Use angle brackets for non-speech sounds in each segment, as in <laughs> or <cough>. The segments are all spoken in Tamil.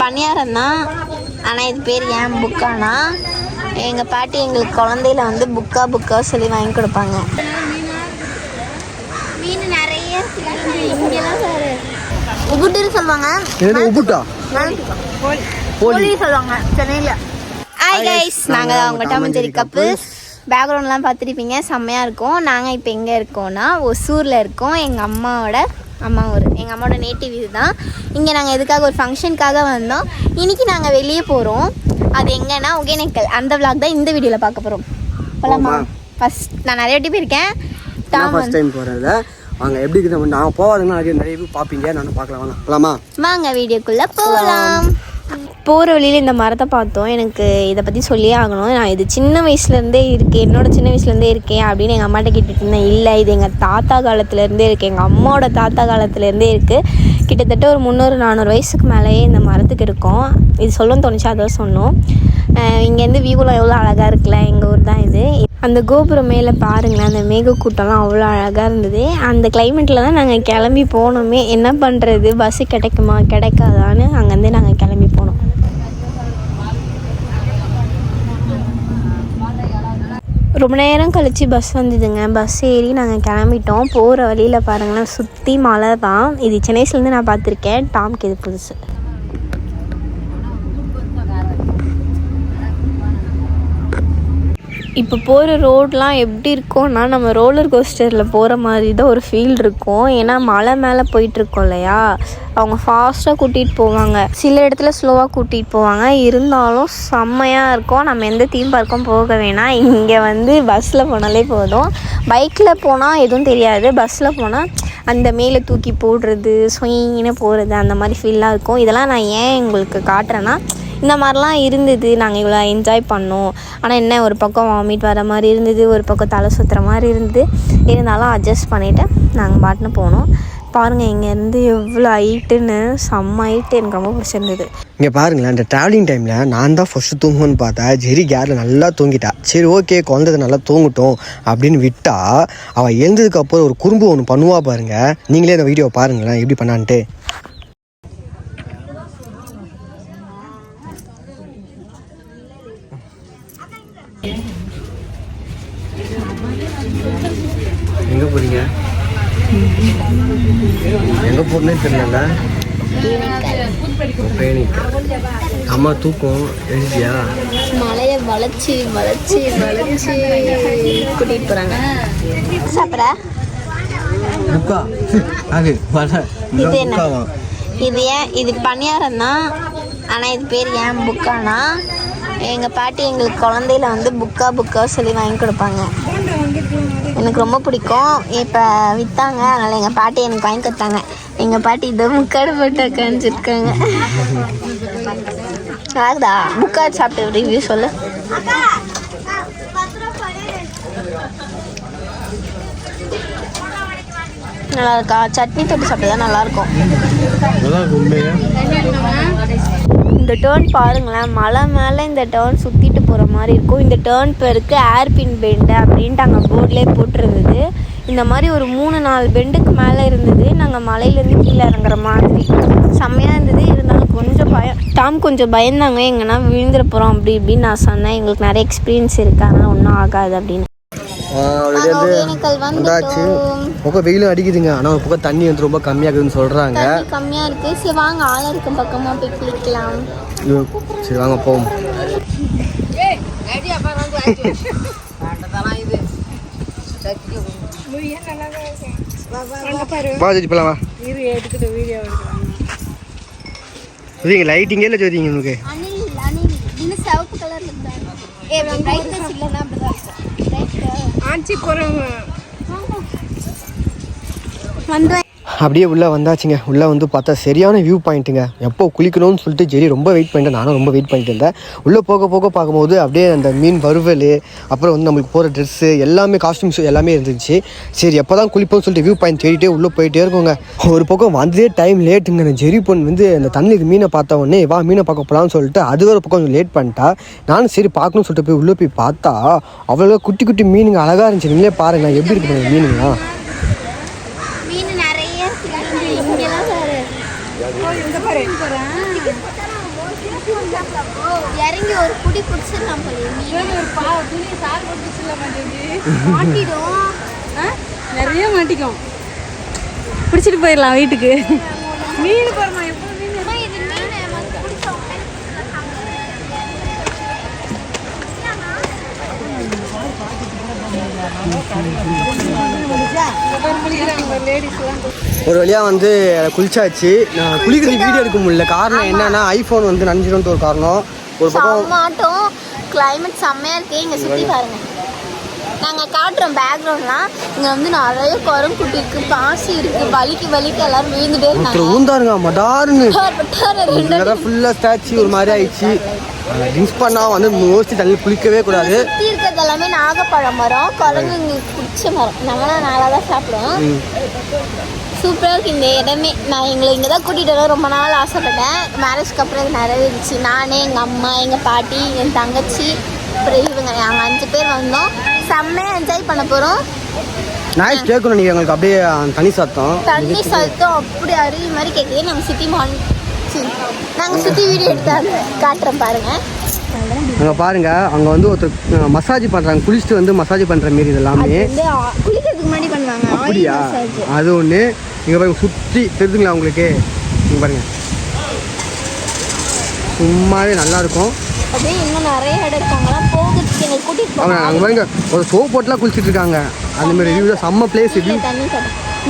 பணியாரம் தான் ஆனால் இது பேர் ஏன் புக்கானா? எங்கள் பாட்டி எங்களுக்கு குழந்தையில வந்து புக்கா புக்கா சொல்லி வாங்கி கொடுப்பாங்க. மீன் நிறைய உபுட்டுன்னு சொல்லுவாங்க. போலி சொல்லுவாங்க சென்னையில். ஹாய் கைஸ் நாங்கள் அவங்க டாமஞ்சேரி கப்புள்ஸ் பேக்ரவுண்ட்லாம் பார்த்துருப்பீங்க செம்மையாக இருக்கும். நாங்கள் இப்போ எங்கே இருக்கோம்னா ஒசூரில் இருக்கோம். எங்கள் அம்மாவோட அம்மா ஊர் எங்கள் அம்மாவோட நேட்டிவ் இது தான் இங்கே நாங்கள் எதுக்காக ஒரு ஃபங்க்ஷனுக்காக வந்தோம்? இன்றைக்கி நாங்கள் வெளியே போகிறோம் அது எங்கன்னா ஒகேனக்கல் அந்த விளாக் தான் இந்த வீடியோவில் பார்க்க போகிறோம் போலாமா? ஃபஸ்ட் நான் நிறைய வாட்டி போயிருக்கேன். நான் டாம் போகிறத வாங்க எப்படி இருக்குது நான் போகாதுன்னா நிறைய நிறைய பேர் பார்ப்பீங்க. நானும் பார்க்கலாம். வாங்க போலாமா? வாங்க வீடியோக்குள்ளே போகலாம் போகிற வழியில் இந்த மரத்தை பார்த்தோம். எனக்கு இதை பற்றி சொல்லியே ஆகணும். நான் இது சின்ன வயசுலேருந்தே இருக்குது என்னோட சின்ன வயசுலேருந்தே இருக்கேன் அப்படின்னு எங்கள் அம்மாட்ட கேட்டுட்டு இருந்தேன். இல்லை இது எங்கள் தாத்தா காலத்துலேருந்தே இருக்குது எங்கள் அம்மாவோட தாத்தா காலத்துலேருந்தே இருக்குது கிட்டத்தட்ட ஒரு முந்நூறு நானூறு வயசுக்கு மேலேயே இந்த மரத்துக்கு இருக்கும். இது சொல்லணும்னு தோணுச்சு அதான் சொன்னோம். இங்கேருந்து வியூலாம் எவ்வளோ அழகாக இருக்குல்ல எங்கள் ஊர் தான் இது. அந்த கோபுரம் மேலே பாருங்களேன் அந்த மேகக்கூட்டம்லாம் அவ்வளோ அழகாக இருந்தது. அந்த கிளைமேட்டில் தான் நாங்கள் கிளம்பி போனோமே. என்ன பண்ணுறது பஸ்ஸு கிடைக்குமா? கிடைக்காதான்னு அங்கேருந்து நாங்கள் கிளம்பி போனோம். ரொம்ப நேரம் கழித்து பஸ் வந்ததுங்க. பஸ் ஏறி நாங்கள் கிளம்பிட்டோம். போகிற வழியில் பாருங்களேன் சுற்றி மலை தான். இது சென்னைஸ்லேருந்து நான் பார்த்துருக்கேன். டாம்க்கு இது புதுசு. இப்போ போகிற ரோட்லாம் எப்படி இருக்கும்னா நம்ம ரோலர் கோஸ்டரில் போகிற மாதிரி தான் ஒரு ஃபீல் இருக்கும். ஏன்னா மலை மேலே போயிட்டுருக்கோம் இல்லையா? அவங்க ஃபாஸ்ட்டாக கூட்டிகிட்டு போவாங்க. சில இடத்துல ஸ்லோவாக கூட்டிகிட்டு போவாங்க. இருந்தாலும் செம்மையாக இருக்கும். நம்ம எந்த தீம் பார்க்கும் போக வேணாம். இங்கே வந்து பஸ்ஸில் போனாலே போதும். பைக்கில் போனால் எதுவும் தெரியாது. பஸ்ஸில் போனால் அந்த மேலே தூக்கி போடுறது சொயின்னு போகிறது அந்த மாதிரி ஃபீல்லாம் இருக்கும். இதெல்லாம் நான் ஏன் உங்களுக்கு காட்டுறேன்னா இந்த மாதிரிலாம் இருந்தது. நாங்கள் இவ்வளோ என்ஜாய் பண்ணோம். ஆனால் என்ன ஒரு பக்கம் வாமிட் வர மாதிரி இருந்தது ஒரு பக்கம் தலை சுற்றுற மாதிரி இருந்தது. இருந்தாலும் அட்ஜஸ்ட் பண்ணிவிட்டு நாங்கள் பாட்டுன்னு போனோம். பாருங்கள் இங்கேருந்து எவ்வளோ ஹைட்டுன்னு செம்ம ஹைட்டு எனக்கு ரொம்ப பிடிச்சிருந்தது. இங்கே பாருங்களேன் அந்த ட்ராவலிங் டைமில் நான் தான் ஃபஸ்ட்டு தூங்குவேன்னு பார்த்தா ஜெரி கேரில் நல்லா தூங்கிட்டா. சரி ஓகே குழந்தை நல்லா தூங்கட்டும் அப்படின்னு விட்டா அவள் எழுந்ததுக்கப்புறம் ஒரு குறும்பு ஒன்று பண்ணுவா பாருங்கள் நீங்களே அந்த வீடியோவை பாருங்களேன் எப்படி பண்ணான்ட்டு. எங்கே போறீங்க? எங்கே போறேன்னே தெரியல அம்மா தூக்கம் எழுதியா மலையை வளைச்சி வளைச்சி வளைச்சி கூட்டிகிட்டு போகிறாங்க சாப்பிட்ற? புக்கா? அது வர இது என்ன? இது ஏன்? இது பணியாரம் தான். ஆனால் இது பேர் ஏன் புக்கானா? எங்கள் பாட்டி எங்களுக்கு குழந்தையில வந்து புக்கா புக்கா சொல்லி வாங்கி கொடுப்பாங்க. எனக்கு ரொம்ப பிடிக்கும். இப்போ விற்றாங்க அதனால் எங்கள் பாட்டி எனக்கு வாங்கி கொடுத்தாங்க. எங்கள் பாட்டி இதை முக்காடு போட்டு உட்காந்துருக்காங்க ஆகுதா? புக்கா சாப்பிட்டு ரிவ்யூ சொல்லு. நல்லா இருக்கா? சட்னி தொட்டு சாப்பிட்டா நல்லா இருக்கும். இந்த டேர்ன் பாருங்களேன். மலை மேலே இந்த டேர்ன் சுற்றிட்டு போகிற மாதிரி இருக்கும். இந்த டேர்ன் பேருக்கு ஏர்பின் பெண்டு அப்படின்ட்டு அங்கே போர்ட்லேயே போட்டிருந்தது. இந்த மாதிரி ஒரு மூணு நாலு பெண்டுக்கு மேலே இருந்தது. நாங்கள் மலையிலேருந்து கீழே இறங்குற மாதிரி செம்மையாக இருந்தது. இருந்தாலும் கொஞ்சம் பயம் டாம் கொஞ்சம் பயந்தாங்க. எங்கன்னா விழுந்துட போகிறோம் அப்படி இப்படின்னு நான் சொன்னேன். எங்களுக்கு நிறைய எக்ஸ்பீரியன்ஸ் இருக்கு. அதனால் ஒன்றும் ஆகாது அப்படின்னு. வந்தாச்சு. பக்கம் வெயிலும் அடிக்குதுங்க. ஆனால் ஒரு பக்கம் தண்ணி வந்து ரொம்ப கம்மியாகுதுன்னு சொல்கிறாங்க தண்ணி கம்மியாக இருக்குது சரி வாங்க. ஆழம் இருக்கும் பக்கமாக போய் குளிக்கலாம். சரி வாங்க போவோம். போலாம் வா. ஜோதிங்க லைட்டிங்கே இல்லை ஜோதிங்க உங்களுக்கு? சிவப்பு கலர்ல இருந்தாங்க ஏ பிரைட்னஸ் அப்படியே உள்ளே வந்தாச்சுங்க. உள்ளே வந்து பார்த்தா சரியான வியூ பாயிண்ட்டுங்க எப்போ குளிக்கணும்னு சொல்லிட்டு ஜெரி ரொம்ப வெயிட் பண்ணிட்டேன். நானும் ரொம்ப வெயிட் பண்ணிட்டு இருந்தேன். உள்ளே போக போக பார்க்கும்போது அப்படியே அந்த மீன் வறுவல் அப்புறம் வந்து நம்மளுக்கு போகிற ட்ரெஸ்ஸு எல்லாமே காஸ்டியூம்ஸ் எல்லாமே இருந்துச்சு. சரி எப்போ தான் குளிப்போம்னு சொல்லிட்டு வியூ பாயிண்ட் தேடிட்டே உள்ளே போயிட்டே இருக்கோங்க. ஒரு பக்கம் வந்ததே டைம் லேட்டுங்க அந்த ஜெரி பொண்ணு வந்து அந்த தண்ணியில் மீனை பார்த்த உடனே வா மீனை பார்க்க போகலான்னு சொல்லிட்டு அது ஒரு பக்கம் கொஞ்சம் லேட் பண்ணிட்டா. நானும் சரி பார்க்கணும்னு சொல்லிட்டு போய் உள்ளே போய் பார்த்தா அவ்வளோ குட்டி குட்டி மீனுங்க. அழகாக இருந்துச்சு. நீங்களே பாருங்களேன். எப்படி இருக்கு மீனுங்களா மீனுங்களாம் மீன் நிறைய இருக்கு இங்கெல்லாம் பாரு. இறங்கி ஒரு குடி குடிச்சிடலாம் மாட்டிடும். நிறைய மாட்டிக்கும். பிடிச்சிட்டு போயிடலாம் வீட்டுக்கு. மீன் போறமா எப்போ ஒரு வழியாக வந்து குளிச்சாச்சு. நான் குளிக்கிறது வீடியோ எடுக்க முடியல. காரணம் என்னன்னா ஐஃபோன் வந்து நனைஞ்சிடும்ட்டு ஒரு காரணம். ஒரு பக்கம் செம்மாட்டம் கிளைமேட் செம்மையா இருக்கு. இங்க சுத்தி பாருங்க. நாங்க காட்டுறோம் பேக்ரவுண்ட்லாம் இங்க வந்து நிறைய குரங்குட்டி இருக்கு. பாசி இருக்கு. வலிக்கு வலிக்கு எல்லாரும் விழுந்துட்டே இருந்தாங்க. ஊந்தாருங்க மடாருன்னு. <laughs> ஃபுல்லாக ஸ்டாச்சு ஒரு மாதிரி ஆயிடுச்சு. ட்ரிங்க்ஸ் பண்ணால் வந்து மோஸ்ட்லி தண்ணி குளிக்கவே கூடாது. எல்லாமே நாகப்பழம் மரம் குரங்கு எங்களுக்கு பிடிச்ச மரம். நாங்களாம் நல்லா தான் சாப்பிடுவோம். சூப்பராக இருக்கு இந்த இடமே. நான் எங்களை இங்கே தான் கூட்டிகிட்டு வர ரொம்ப நாள் ஆசைப்பட்டேன். மேரேஜ்க்கு அப்புறம் இது நிறைவேறிச்சு நான் எங்கள் அம்மா எங்கள் பாட்டி என் தங்கச்சி அப்புறம் இவங்க. நாங்கள் அஞ்சு பேர் வந்தோம். செம்மையாக என்ஜாய் பண்ண போகிறோம் நாய்ஸ் கேட்கணும் நீங்கள் எங்களுக்கு அப்படியே தனி சத்தம். தண்ணி சத்தம் அப்படி அருவி மாதிரி கேட்குது நாங்கள் சுற்றி மான் நாங்கள் சுற்றி வீடியோ எடுத்தாங்க காட்டுறோம் பாருங்கள் அங்கே பாருங்க அங்கே வந்து ஒருத்தர் மசாஜ் பண்ணுறாங்க குளிச்சுட்டு வந்து மசாஜ் பண்ணுற மாரி இது எல்லாமே. அப்படியா? அது ஒன்று இங்கே பாருங்க சுற்றி தெரிஞ்சுங்களா உங்களுக்கு? இங்கே பாருங்க. சும்மாவே நல்லா இருக்கும் அப்படியே இன்னும் நிறைய இடம் இருக்காங்களாம் போகிறதுக்கு எங்களை கூட்டிகிட்டு அவங்க போவாங்க அங்கே பாருங்க ஒரு சோப் போட்டுலாம் குளிச்சிட்டு இருக்காங்க. அந்த மாதிரி ரிவ்யூ செம்ம பிளேஸ்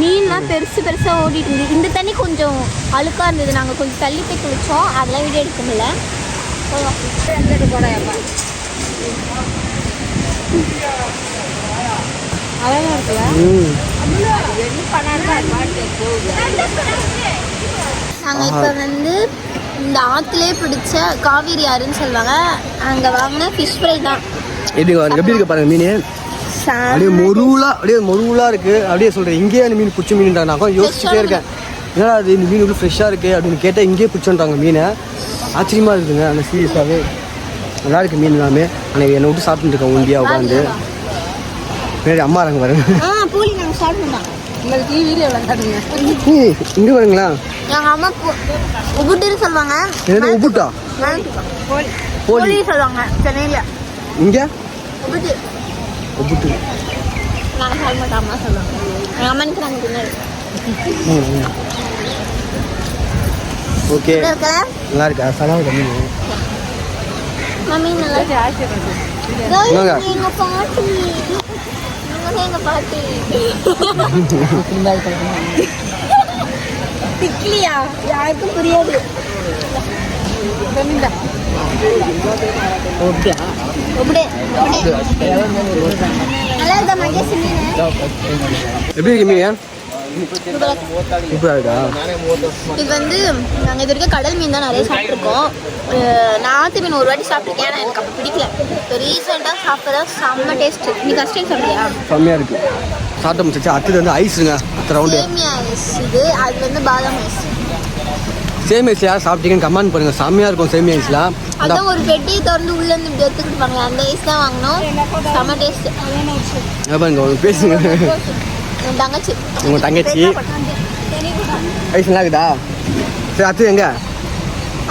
மீன்லாம் பெருசு பெருசாக ஓடிட்டு இருந்தது. இந்த தண்ணி கொஞ்சம் அழுக்காக இருந்தது. நாங்கள் கொஞ்சம் தள்ளி போய் குளித்தோம் அதெல்லாம் வீடியோ எடுக்க முடியல. ம் நாங்கள் இப்போ வந்து இந்த ஆற்றுலேயே பிடிச்ச காவேரி ஆறுன்னு சொல்லுவாங்க. அங்கே வாங்கின ஃபிஷ் ஃப்ரை தான். எப்படி எப்படி இருக்கு பாருங்க மீன்? அப்படியே மொருவலா அப்படியே மொருவலா இருக்கு. அப்படியே சொல்றேன் இங்கேயே அந்த மீன் பிடிச்ச மீன் நான் யோசிச்சுட்டே இருக்கேன். என்னடா அது இந்த மீன் இவ்வளோ ஃப்ரெஷ்ஷாக இருக்கு அப்படின்னு கேட்டால் இங்கேயே பிடிச்சோன்றாங்க மீனை. ஆச்சரியமா இருக்குங்க அந்த சீரியஸாகவே நல்லா இருக்கு மீன் எல்லாமே. ஆனால் என்னை விட்டு சாப்பிட்டு இருக்கேன் உண்டியா உட்காந்து பின்னாடி அம்மா இருங்க பாருங்க. இங்க எங்கள் அம்மா உபுட்டுன்னு சொல்லுவாங்க. என்னது உப்புட்டா? போலி சொல்லுவாங்க சென்னையில். இங்க? உபுட்டு சொல்ல அம்மா சொல்லுவாங்க. நாங்கள் ஓகே. நல்லா இருக்கா சலாவது மீன் மம்மி நல்லா என்னங்க? எங்க பாட்டி? இவங்க எங்க பாட்டி? திக்லியா யாருக்கும் புரியாது. ஓகே எப்படி நல்லா இது வந்து நாங்கள் இது வரைக்கும் கடல் மீன் தான் நிறைய சாப்பிட்ருக்கோம் நான் ஆத்து மீன் ஒரு வாட்டி சாப்பிட்ருக்கேன் ஆனால் எனக்கு அப்போ பிடிக்கல. இப்போ ரீசெண்டாக சாப்பிட்டதா செம்ம டேஸ்ட்டு நீ ஃபஸ்ட் டைம் சாப்பிட்டியா செம்மையாக இருக்கு. சாப்பிட்ட முடிச்சு அடுத்தது வந்து ஐஸுங்க அடுத்த ரவுண்டு ஐஸ் இது அது வந்து பாதாம் ஐஸ் சேம் ஐஸ் யார் சாப்பிட்டீங்கன்னு கமெண்ட் பண்ணுங்க. செம்மையாக இருக்கும் சேமி ஐஸ்லாம் அதான் ஒரு பெட்டியை திறந்து உள்ள இருந்து இப்படி எடுத்துக்கிட்டு பாருங்க அந்த ஐஸ் தான் வாங்கினோம் செம்ம டேஸ்ட் பாருங்க பேசுங்க. <laughs> <laughs> தங்கச்சி. உங்க தங்கச்சி? ஐஸ் நல்லா இருக்குதா? சரி அடுத்தது எங்க?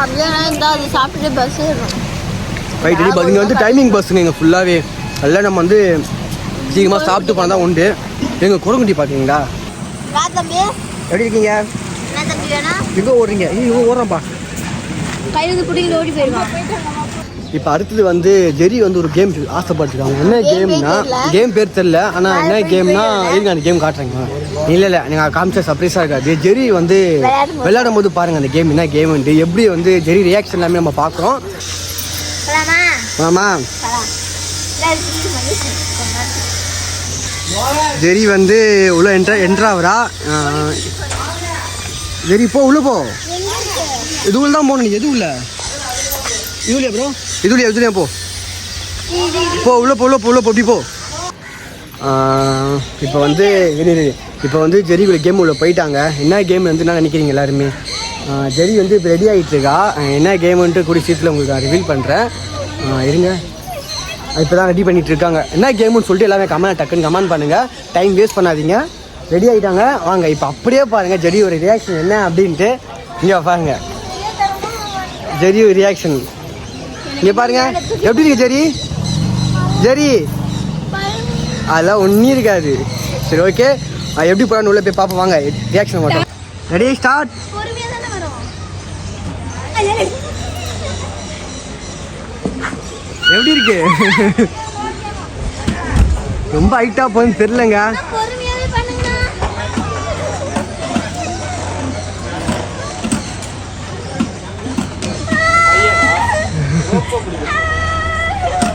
அப்படியே இருந்தால் அது சாப்பிட்டுட்டு பஸ் ரைட் இங்கே வந்து டைமிங் பஸ்ஸுங்க இங்கே ஃபுல்லாகவே எல்லாம் நம்ம வந்து சீக்கிரமாக சாப்பிட்டு போனால் தான் உண்டு எங்கள் குரங்குட்டி தம்பி? எப்படி இருக்கீங்க? எங்கே ஓடுறீங்க? இவன் ஓடுறான்ப்பா. கையில் பிடிக்கிட்டு ஓடி போயிடுவான். இப்போ அடுத்தது வந்து ஜெரி வந்து ஒரு கேம் ஆசைப்பட்டுருக்காங்க. என்ன கேம்னா. கேம் பேர் தெரில ஆனால் என்ன கேம்னா இருங்க அந்த கேம் காட்டுறேங்க? இல்லை இல்லை நீங்கள் காமிச்சா சர்ப்ரைஸாக இருக்காது. ஜெரி வந்து விளையாடும் போது. பாருங்கள் அந்த கேம் என்ன கேம்ன்ட்டு எப்படி வந்து ஜெரி ரியாக்ஷன் எல்லாமே நம்ம பார்க்குறோம். ஆமாம் ஜெரி வந்து உள்ள என்ட்ரா என்ட்ராவரா ஜெரி போ உள்ள போ. இது உள்ள தான் போகணும் நீ. எது உள்ள? இது இல்லையா ப்ரோ இதுலையா இதுலையா போ. போ உள்ள போ உள்ள போ உள்ள போ அப்படி போ. இப்போ வந்து இப்போ வந்து ஜெரி உள்ள கேம் உள்ள போயிட்டாங்க. என்ன கேம் வந்து என்ன நினைக்கிறீங்க எல்லாருமே? ஜெரி வந்து இப்போ ரெடி ஆகிட்டு இருக்கா? என்ன கேமுன்ட்டு கூடிய சீட்டில் உங்களுக்கு நான் ரிவீல் பண்ணுறேன் இருங்க. இப்போ தான் ரெடி பண்ணிகிட்டு இருக்காங்க. என்ன கேமுன்னு சொல்லிட்டு எல்லாமே கமெண்ட் டக்குன்னு கமெண்ட் பண்ணுங்கள் டைம் வேஸ்ட் பண்ணாதீங்க. ரெடி ஆகிட்டாங்க வாங்க இப்போ அப்படியே பாருங்கள் ஜெரியோட ரியாக்ஷன் என்ன அப்படின்ட்டு. இங்கே பாருங்கள் ஜெரியோ ரியாக்ஷன் இங்கே பாருங்க. எப்படி இருக்கு ஜெரி? ஜெரி? அதெல்லாம் ஒன்றும் இருக்காது. சரி ஓகே எப்படி போகலான்னு உள்ள போய் பார்ப்போம். வாங்க ரியாக்ஷன் மட்டும் ரெடி ஸ்டார்ட் எப்படி இருக்கு? ரொம்ப ஹைட்டாக போகுதுன்னு தெரிலங்க 엄마! 엄마!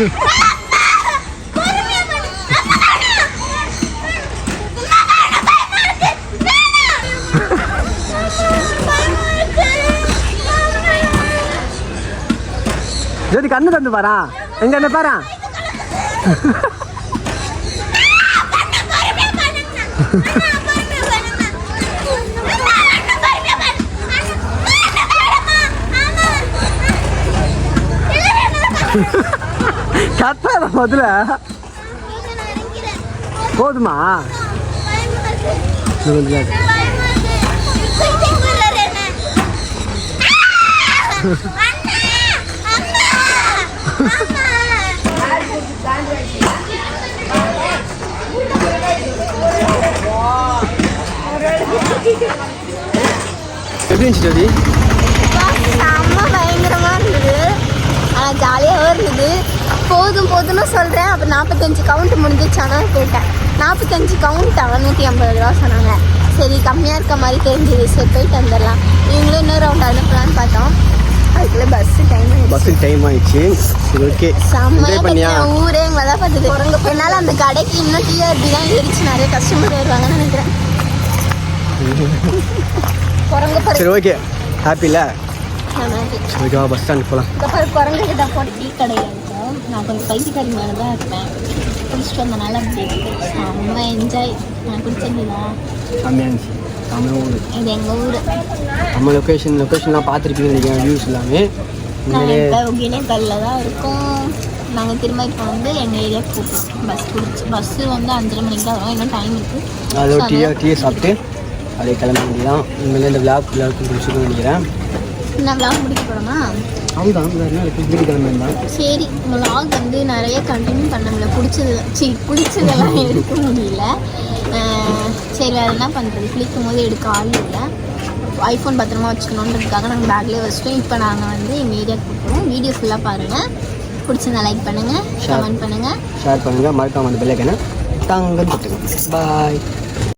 엄마! ஜோதி கண்ணு தந்து பாரா. எங்க என்ன பாரா? கத்தாத முதல்ல. போதுமா? Ha கொஞ்சம் நேரம். எப்படி இருந்துச்சு ஜோதி? செம்ம பயங்கரமாக இருந்தது. ஆனால் ஜாலியாகவும் இருந்தது. போதும் போதும்னு சொல்கிறேன் அப்போ நாற்பத்தஞ்சு கவுண்ட் முடிஞ்சிச்சானா கேட்டேன். நாற்பத்தஞ்சு கவுண்ட் நூற்றி ஐம்பது ரூபா சொன்னாங்க. சரி கம்மியாக இருக்க மாதிரி தெரிஞ்சுது. சரி போயிட்டு வந்துடலாம். இவங்களும் இன்னொரு ரவுண்ட் அனுப்பலான்னு பார்த்தோம். அதுக்குள்ளே பஸ்ஸு டைம் பஸ்ஸுக்கு டைம் ஆயிடுச்சு. ஓகே என்ஜாய் பண்ணியா? ஊரே எங்களை தான் பார்த்தது குரங்கு என்னால் அந்த கடைக்கு இன்னும் டிஆர்பி தான் ஏறிச்சு. நிறைய கஸ்டமர் வருவாங்கன்னு நினைக்கிறேன். <laughs> குரங்கு சரி ஓகே ஹாப்பி இல்லை? நல்லாருக்கு. சரி ஓகேவா பஸ் ஸ்டாண்ட் போகலாம் குரங்கு கிட்ட டீ கடையில் இருக்கோம் நான் கொஞ்சம் பைத்தியக்காரி மேலே தான் இருப்பேன். குடிச்சிட்டு வந்தனால அப்படி செம்ம என்ஜாய் நான் குடிச்சிருந்ததா கம்மியாக இருந்துச்சு. நம்ம ஊர் இது எங்கள் ஊர். நம்ம லொக்கேஷன் லொக்கேஷன்லாம் பார்த்துருப்பீங்கன்னு நினைக்கிறேன் வியூஸ் எல்லாமே. நாங்கள் இப்போ ஒகேனக்கல்லில் தான் இருக்கோம். நாங்கள் திரும்ப இப்போ வந்து எங்கள் ஏரியாவுக்கு பஸ் பிடிச்சி பஸ்ஸு வந்து அஞ்சரை மணிக்கு தான் வரும். இன்னும் டைம் இருக்குது அதோட டீயை டீயை சாப்பிட்டு அப்படியே கிளம்ப வேண்டியதான் உண்மையிலே இந்த விளாக் விளாக்கு பிடிச்சிருக்கோம் நினைக்கிறேன். நான் விளாக் முடிக்க போகிறோமா கிளம்ப வேண்டாம். சரி. வந்து நிறைய கண்டினியூ பண்ண முடியல. பிடிச்சது சி பிடிச்சதெல்லாம் எடுக்க முடியல. சரி வேறு என்ன பண்ணுறது குளிக்கும் போது எடுக்க ஆள் இல்லை. ஐஃபோன் பத்திரமா வச்சுக்கணுன்றதுக்காக நாங்கள் பேக்லேயே வச்சுட்டோம். இப்போ நாங்கள் வந்து எங்கள் ஏரியாவுக்கு கொடுக்குறோம் வீடியோ ஃபுல்லாக பாருங்கள் பிடிச்சிருந்தா லைக் பண்ணுங்கள் கமெண்ட் பண்ணுங்கள் ஷேர் பண்ணுங்கள் மறக்காம அந்த பெல்லைக்கனை தாங்க பாய்